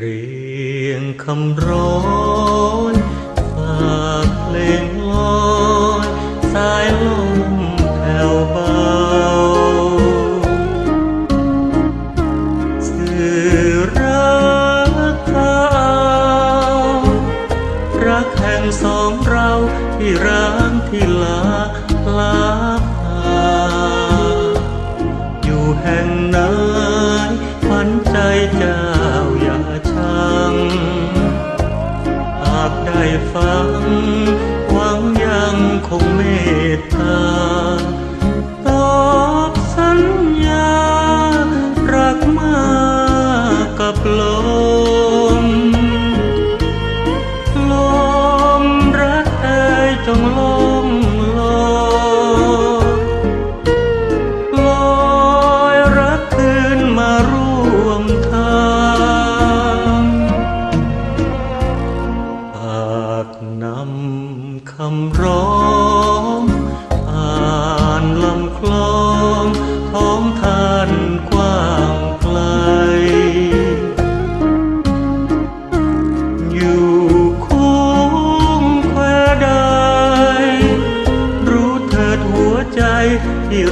รียงคำร้อยฝากเพลงลอยสายลมแผ่วเบา สื่อรักเขารักแห่งสองเราที่ร้างที่ลา ฟัง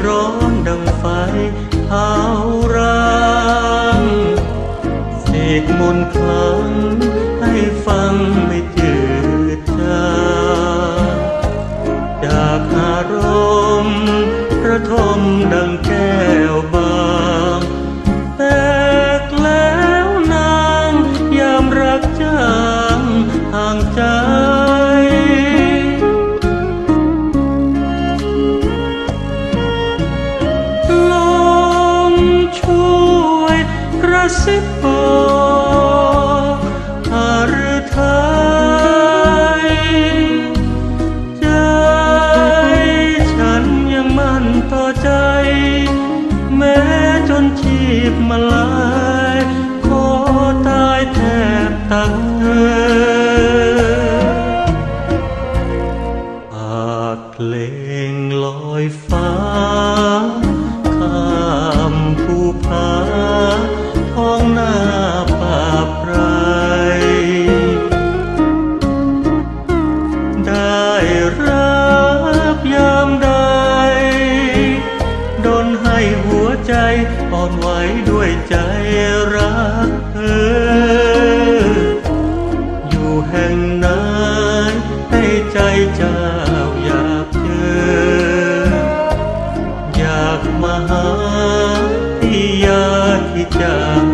ร้อนดังไฟเผารังเสกมนคลังให้ฟังไม่จืดจางจากอารมณ์ระทมดัง ช่วยกระซิบบอกหารือไทยใจฉันยังมั่นต่อใจ แม้จนชีพมาลาย ขอตายแทบตั้ง ใจอ่อนไหวด้วยใจรักเธอ อยู่แห่งไหนให้ใจเจ้าอยากเจอ อยากมาหาที่ยาที่จาก